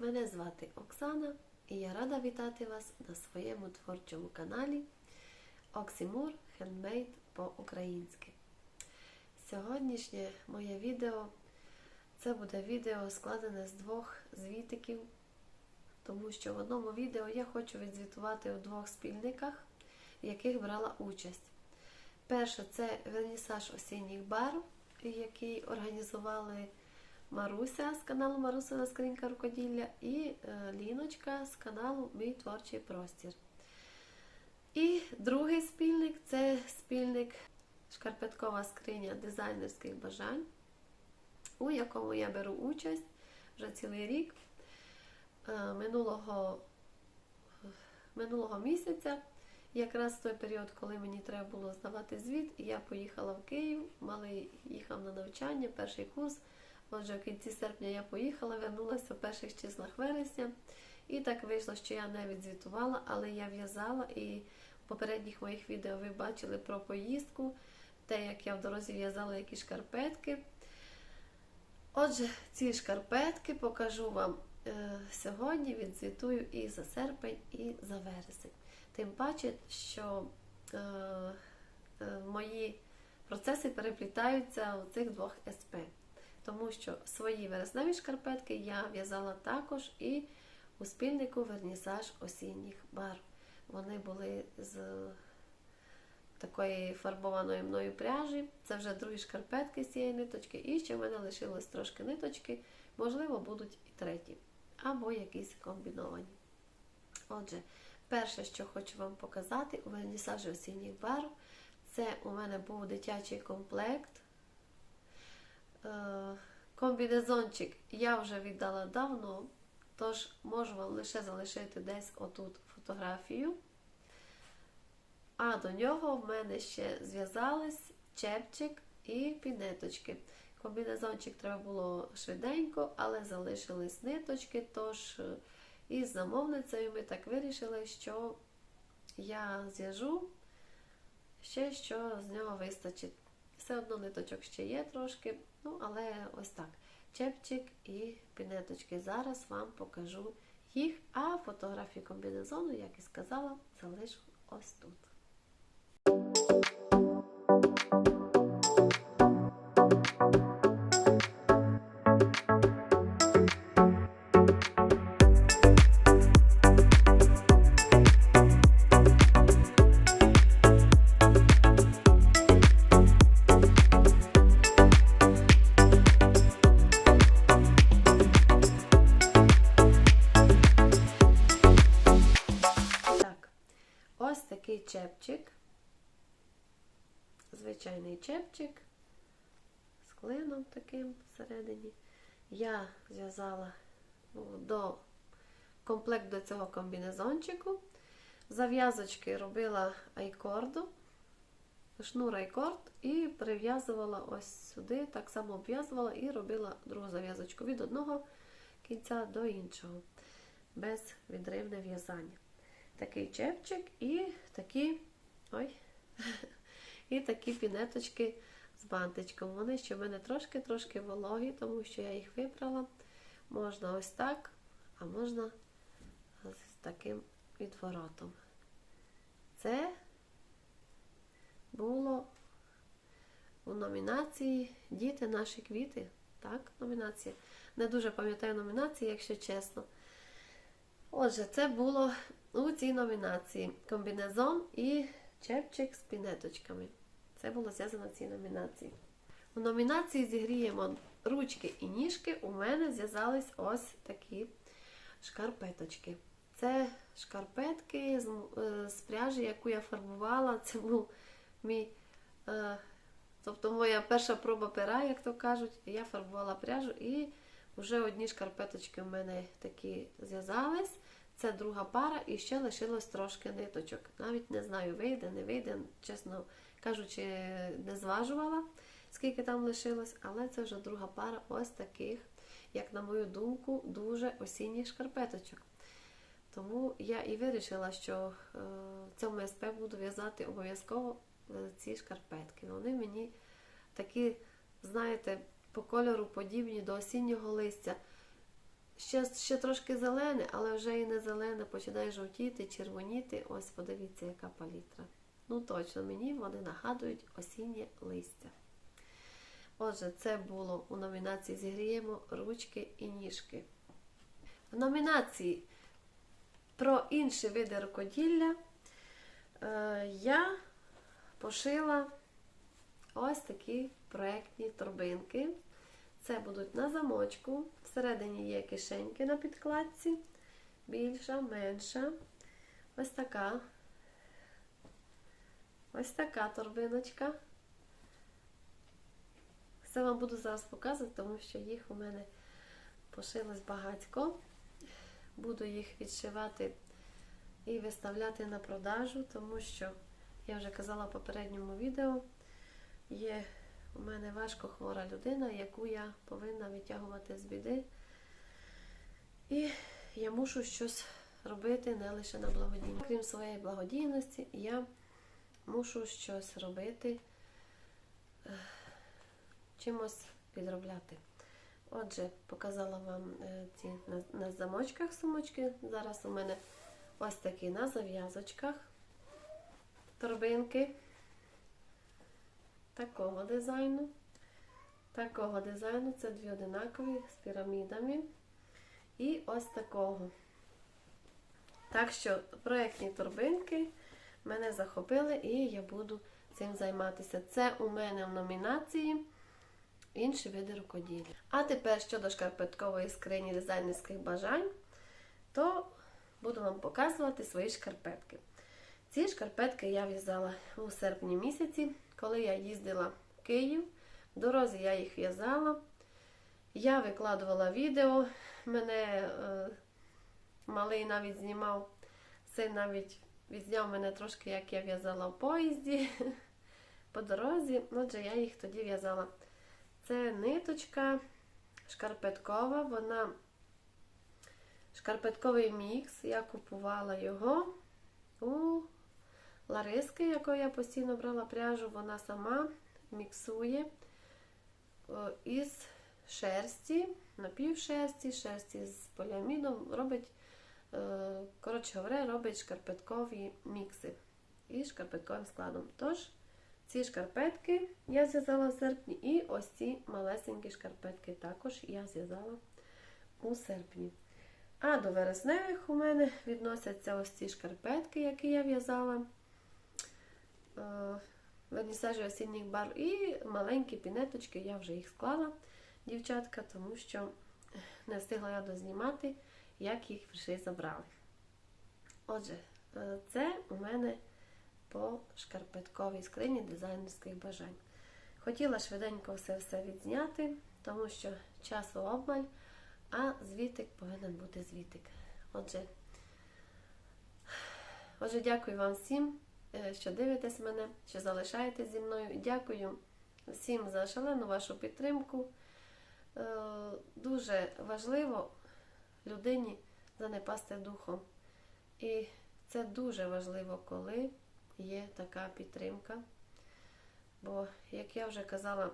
Мене звати Оксана і я рада вітати вас на своєму творчому каналі Оксимур Хендмейд по-українськи. Сьогоднішнє моє відео це буде відео складене з двох звітиків, тому що в одному відео я хочу відзвітувати у двох спільниках, в яких брала участь. Перше це вернісаж осінніх барв, який організували Маруся з каналу Марусина Скринька рукоділля і е, Ліночка з каналу Мій творчий простір. І другий спільник це спільник Шкарпеткова скриня дизайнерських бажань, у якому я беру участь вже цілий рік. Е, Минулого, минулого місяця, якраз в той період, коли мені треба було здавати звіт, я поїхала в Київ, малий їхав на навчання, перший курс. Отже, в кінці серпня я поїхала, вернулася в перших числах вересня. І так вийшло, що я не відзвітувала, але я в'язала і в попередніх моїх відео ви бачили про поїздку, те, як я в дорозі в'язала які шкарпетки. Отже, ці шкарпетки покажу вам е, сьогодні, відзвітую і за серпень, і за вересень. Тим паче, що е, е, мої процеси переплітаються у цих двох СП тому що свої вересневі шкарпетки я в'язала також і у спільнику вернісаж осінніх барв. Вони були з такої фарбованої мною пряжі. Це вже другі шкарпетки з цієї ниточки, і ще в мене лишилось трошки ниточки, можливо, будуть і треті, або якісь комбіновані. Отже, перше, що хочу вам показати, у вернісажі осінніх барв, це у мене був дитячий комплект. Е, Комбінезончик я вже віддала давно, тож можу вам лише залишити десь отут фотографію. А до нього в мене ще зв'язались чепчик і пінеточки. Комбінезончик треба було швиденько, але залишились ниточки. Тож е, із замовницею ми так вирішили, що я зв'яжу ще що з нього вистачить. Все одно ниточок ще є трошки, ну але ось так. Чепчик і пінеточки. Зараз вам покажу їх, а фотографії комбінезону, як і сказала, залишу ось тут. Чепчик. Звичайний чепчик з клином таким всередині. Я зв'язала ну, до комплект до цього комбінезончику. Зав'язочки робила айкорду, шнур айкорд і прив'язувала ось сюди, так само обв'язувала і робила другу зав'язочку від одного кінця до іншого, без відривне в'язання такий чепчик і такі ой, і такі пінеточки з бантичком. Вони ще в мене трошки-трошки вологі, тому що я їх вибрала. Можна ось так, а можна з таким відворотом. Це було у номінації Діти наші квіти. Так, номінація. Не дуже пам'ятаю номінації, якщо чесно. Отже, це було у цій номінації комбінезон і чепчик з пінеточками. Це було зв'язано в цій номінації. У номінації зігріємо ручки і ніжки. У мене зв'язались ось такі шкарпеточки. Це шкарпетки з, е, пряжі, яку я фарбувала. Це був мій, е, тобто моя перша проба пера, як то кажуть. Я фарбувала пряжу і вже одні шкарпеточки у мене такі зв'язались. Це друга пара і ще лишилось трошки ниточок. Навіть не знаю, вийде, не вийде, чесно кажучи, не зважувала, скільки там лишилось, але це вже друга пара ось таких, як на мою думку, дуже осінніх шкарпеточок. Тому я і вирішила, що е, в цьому СП буду в'язати обов'язково е, ці шкарпетки. Вони мені такі, знаєте, по кольору подібні до осіннього листя ще, ще трошки зелене, але вже і не зелене, починає жовтіти, червоніти. Ось подивіться, яка палітра. Ну точно, мені вони нагадують осіннє листя. Отже, це було у номінації Зігріємо ручки і ніжки. В номінації про інші види рукоділля е, я пошила ось такі проєктні торбинки. Це будуть на замочку. Всередині є кишеньки на підкладці. Більша, менша. Ось така. Ось така торбиночка. Все вам буду зараз показувати, тому що їх у мене пошилось багатько. Буду їх відшивати і виставляти на продажу, тому що, я вже казала в попередньому відео, є у мене важко хвора людина, яку я повинна витягувати з біди. І я мушу щось робити не лише на благодійність. Крім своєї благодійності, я мушу щось робити, е, чимось підробляти. Отже, показала вам е, ці на, на замочках сумочки. Зараз у мене ось такі на зав'язочках торбинки такого дизайну. Такого дизайну це дві одинакові з пірамідами. І ось такого. Так що проєктні торбинки мене захопили і я буду цим займатися. Це у мене в номінації інші види рукоділля. А тепер щодо шкарпеткової скрині дизайнерських бажань, то буду вам показувати свої шкарпетки. Ці шкарпетки я в'язала у серпні місяці, коли я їздила в Київ. В дорозі я їх в'язала. Я викладувала відео, мене е, малий навіть знімав, син навіть відзняв мене трошки, як я в'язала в поїзді по дорозі. Отже, я їх тоді в'язала. Це ниточка шкарпеткова, вона шкарпетковий мікс. Я купувала його у Лариски, якої я постійно брала пряжу, вона сама міксує із шерсті, напівшерсті, шерсті з поліамідом, робить, е, коротше говоря, робить шкарпеткові мікси із шкарпетковим складом. Тож, ці шкарпетки я зв'язала в серпні, і ось ці малесенькі шкарпетки також я зв'язала у серпні. А до вересневих у мене відносяться ось ці шкарпетки, які я в'язала. Вернісажі осінніх барв і маленькі пінеточки, я вже їх склала, дівчатка, тому що не встигла я дознімати, як їх вже забрали. Отже, е, це у мене по шкарпетковій скрині дизайнерських бажань. Хотіла швиденько все-все відзняти, тому що часу обмаль, а звітик повинен бути звітик. Отже, отже, дякую вам всім, е, що дивитесь мене, що залишаєтесь зі мною. Дякую всім за шалену вашу підтримку. Е, Дуже важливо людині занепасти духом. І це дуже важливо, коли є така підтримка. Бо, як я вже казала,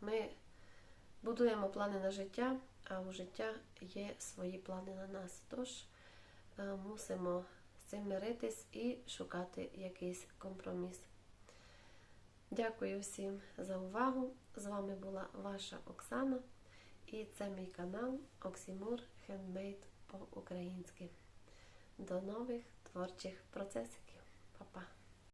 ми будуємо плани на життя, а у життя є свої плани на нас. Тож е, мусимо цим миритись і шукати якийсь компроміс. Дякую всім за увагу. З вами була ваша Оксана. І це мій канал Оксімур Хендмейд по-українськи. До нових творчих процесиків. Па-па!